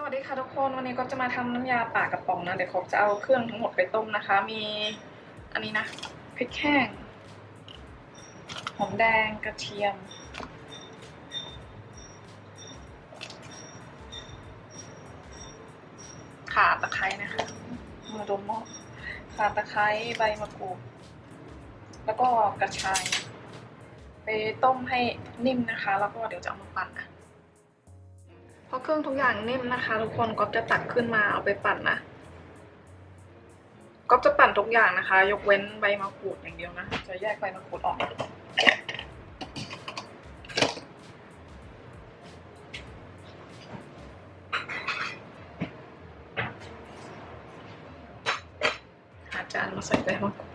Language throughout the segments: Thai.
สวัสดีค่ะทุกคนวันนี้ก็จะมาทำน้ำยาป่ากระป๋องนะเดี๋ยวเขาจะเอาเครื่องทั้งหมดไปต้มนะคะ มีอันนี้นะพริกแห้งหอมแดงกระเทียม ข่าตะไคร้นะคะมือดมหม้อข่าตะไคร้ใบมะกรูดแล้วก็กระชาย ไปต้มให้นิ่มนะคะ แล้วก็เดี๋ยวจะเอามาปั่นนะ พอเครื่องทุกอย่างนิ่มนะคะทุกคนก็จะตักขึ้นมาเอาไปปั่นนะก็จะปั่นทุกอย่างนะคะ ยกเว้นใบมะกรูดอย่างเดียวนะ จะแยกใบมะกรูดออกนะหาจานมาใส่ใบมะกรูด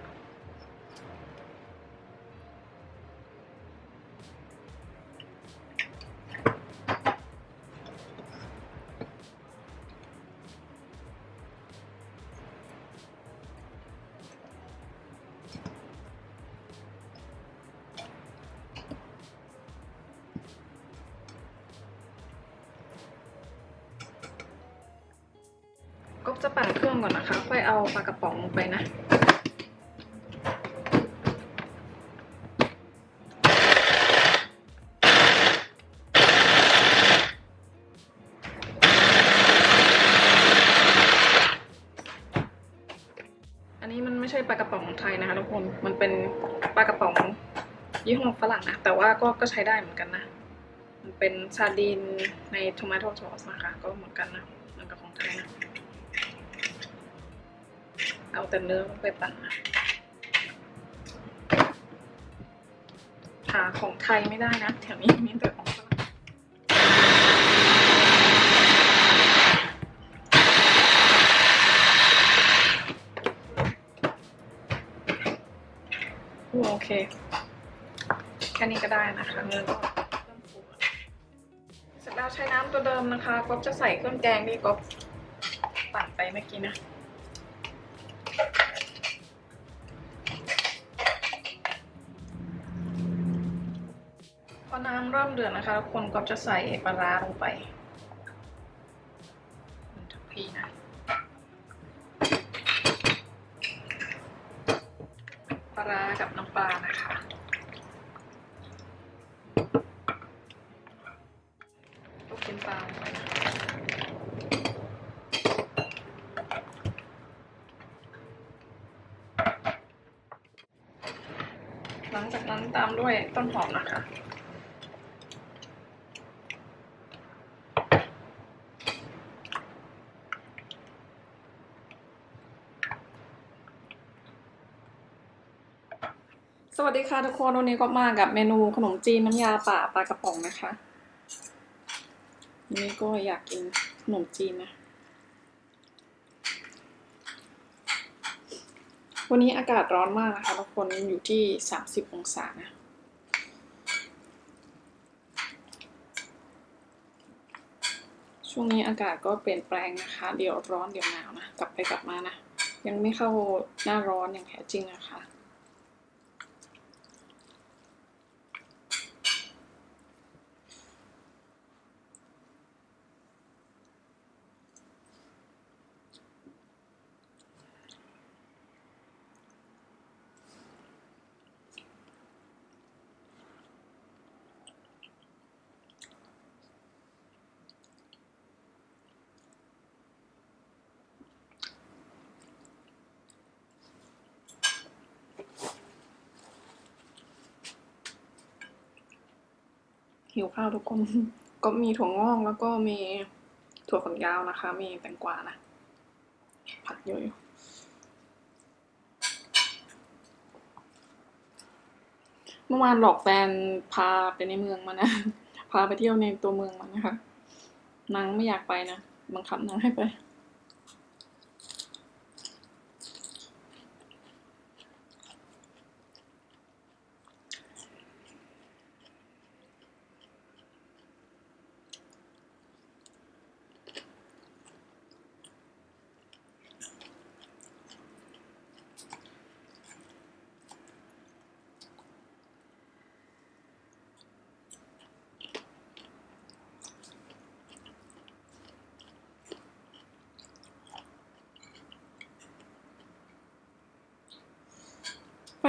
จะปั่นเครื่องก่อนนะคะ ค่อยเอาปลากระป๋องลงไปนะอันนี้มันไม่ใช่ปลากระป๋องไทยนะคะทุกคน มันเป็นปลากระป๋องยี่ห้อฝรั่งนะ แต่ว่าก็ก็ใช้ได้เหมือนกันนะ มันเป็นซาดีนในทอมาโตซอสนะคะ ก็เหมือนกันนะ เหมือนกับของไทยนะ เอาแต่เนื้อลงไปปั่นนะหาของไทยไม่ได้นะ แถวนี้มีแต่ของฝรั่งโอเค แค่นี้ก็ได้นะคะเนื้อก็เริ่มฟูแล้วเสร็จแล้วใช้น้ำตัวเดิมนะคะก๊อฟจะใส่เครื่องแกงที่ก๊อฟปั่นไปเมื่อกี้นะ เดือดนะคะทุกคนก็จะใส่ปลาร้าลงไปทัพพีนะปลาร้ากับน้ำปลานะคะลูกชิ้นปลาลงไปนะหลังจากนั้นตามด้วยต้นหอมนะคะ สวัสดีค่ะทุกคนวันนี้ก็มากับเมนูขนมจีนน้ำยาป่าปลากระป๋องนะคะวันนี้ก็อยากกินขนมจีนนะ วันนี้อากาศร้อนมากนะคะทุกคนอยู่ที่สามสิบองศานะช่วงนี้อากาศก็เปลี่ยนแปลงนะคะ เดี๋ยวร้อนเดี๋ยวหนาวนะ กลับไปกลับมานะ ยังไม่เข้าหน้าร้อนอย่างแท้จริงนะคะ หิวข้าวทุกคน ก็มีถั่วงอกแล้วก็มีถั่วฝักยาวนะคะ มีแตงกวานะ ผักเยอะอยู่เมื่อวานหลอกแฟนพาไปในเมืองมานะ พาไปเที่ยวในตัวเมืองมานะคะนางไม่อยากไปนะ บังคับนางให้ไป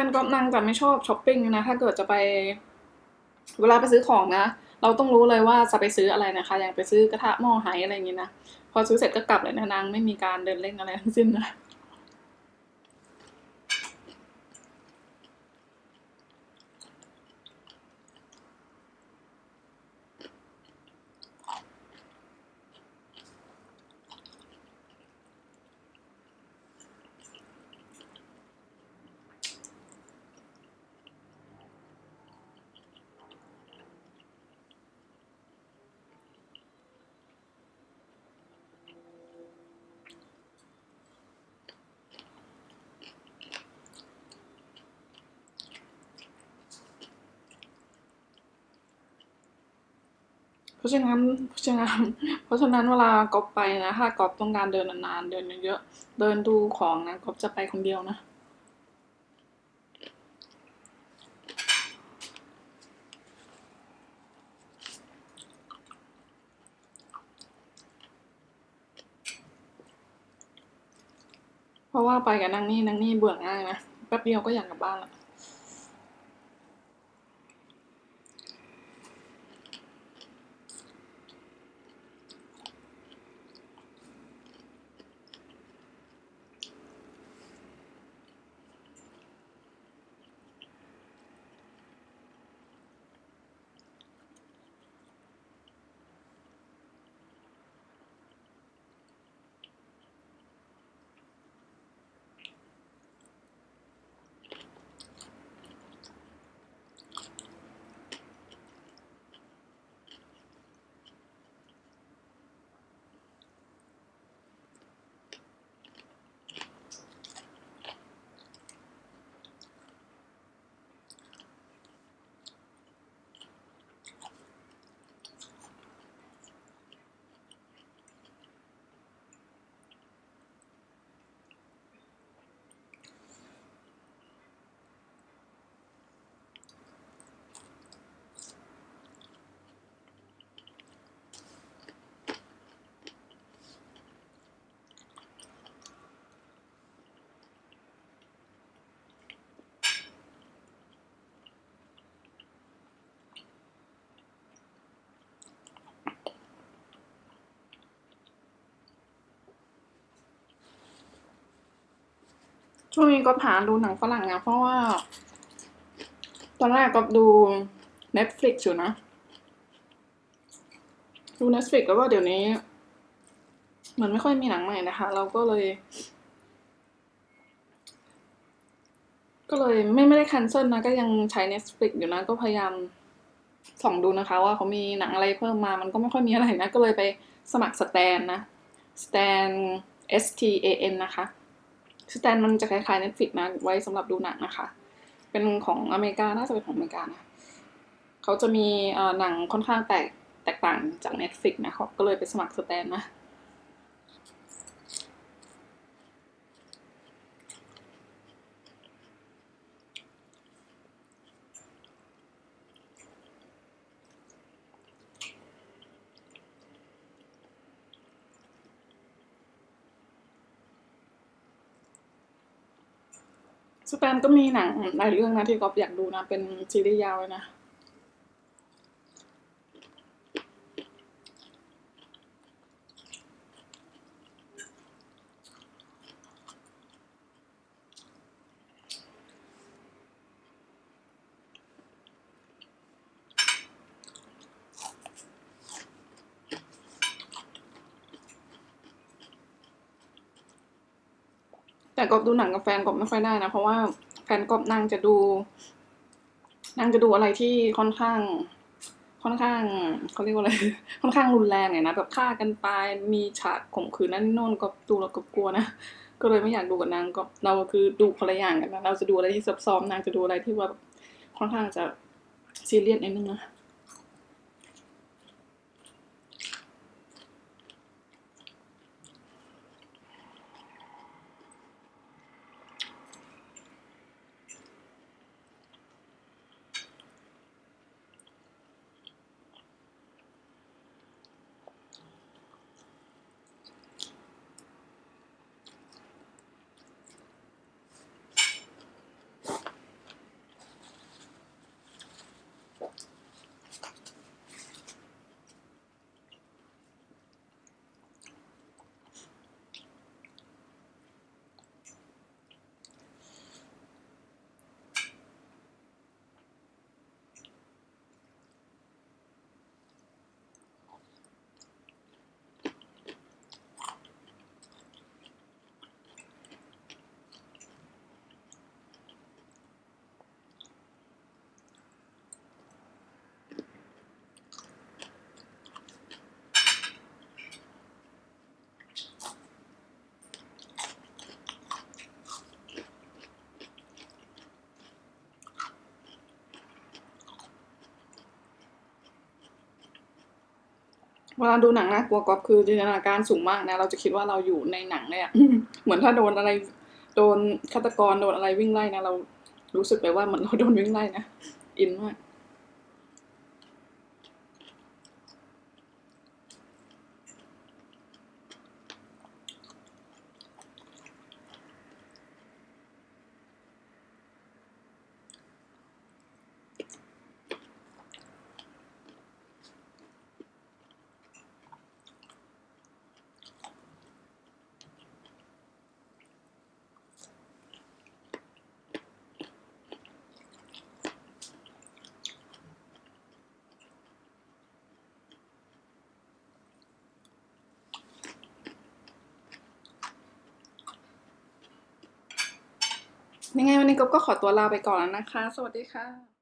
นก็นางจะไม่ชอบช้อปปิ้งนะ ถ้าเกิดจะไป เวลาไปซื้อของนะ เราต้องรู้เลยว่าจะไปซื้ออะไรนะคะ อย่างไปซื้อกระทะหม้อไหอะไรอย่างงี้นะ พอซื้อเสร็จก็กลับเลยนะนางไม่มีการเดินเล่นอะไรทั้งสิ้นนะ ราะฉะนั้นเพราะฉะนั้นเพราะฉะนั้นเวลากอบไปนะถ้ากอบต้องการเดินนานๆเดินเยอะๆเดินดูของนะกอบจะไปคนเดียวนะเพราะว่าไปกับนางนี่นางนี่เบื่อง่ายนะแป๊บเดียวก็อยากกลับบ้านละ ช่วงนี้ก็หาดูหนังฝรั่งอะเพราะว่า ตอนแรกก็ดู Netflix อยู่นะ ดู Netflix แล้วว่าเดี๋ยวนี้ มันไม่ค่อยมีหนังใหม่นะคะ เราก็เลย ก็เลยไม่ไม่ได้ cancel นะ ก็ยังใช้ Netflix อยู่นะ ก็พยายามส่องดูนะคะ ว่าเขามีหนังอะไรเพิ่มมา มันก็ไม่ค่อยมีอะไรนะ ก็เลยไปสมัคร Stan นะ Stan S T A N นะคะ สแตนมันจะคล้ายๆ Netflix นะไว้สำหรับดูหนังนะคะ เป็นของอเมริกาน่าจะเป็นของอเมริกานะเขาจะมีหนังค่อนข้างแตกแตกต่างจาก Netflix นะเขาก็เลยไปสมัครสแตนนะ สแตนก็มีหนังหลายเรื่องนะที่ก๊อฟอยากดูนะ เป็นซีรีส์ยาวเลยนะ แต่กบดูหนังกับแฟนกบไม่ค่อยได้นะ เพราะว่าแฟนกบนางจะดูนางจะดูอะไรที่ค่อนข้าง ค่อนข้างเขาเรียกว่าอะไร ค่อนข้างรุนแรงไงนะแบบฆ่ากันตายมีฉากข่มขืนนั่นนี่โน่นก็ดูแล้วก็กลัวนะก็เลยไม่อยากดูกับนางก็เราคือดูคนละอย่างกันนะเราจะดูอะไรที่ซับซ้อนนางจะดูอะไรที่ว่าค่อนข้างจะซีเรียสนิดนึงนะ เวลาดูหนังน่ากลัวก๊อฟคือจินตนาการสูงมากนะ เราจะคิดว่าเราอยู่ในหนังเลยอะ เหมือนถ้าโดนอะไรโดนฆาตกรโดนอะไรวิ่งไล่นะ เรารู้สึกไปว่าเหมือนเราโดนวิ่งไล่นะ อินมาก ยังไงวันนี้กบก็ขอตัวลาไปก่อนแล้วนะคะ สวัสดีค่ะ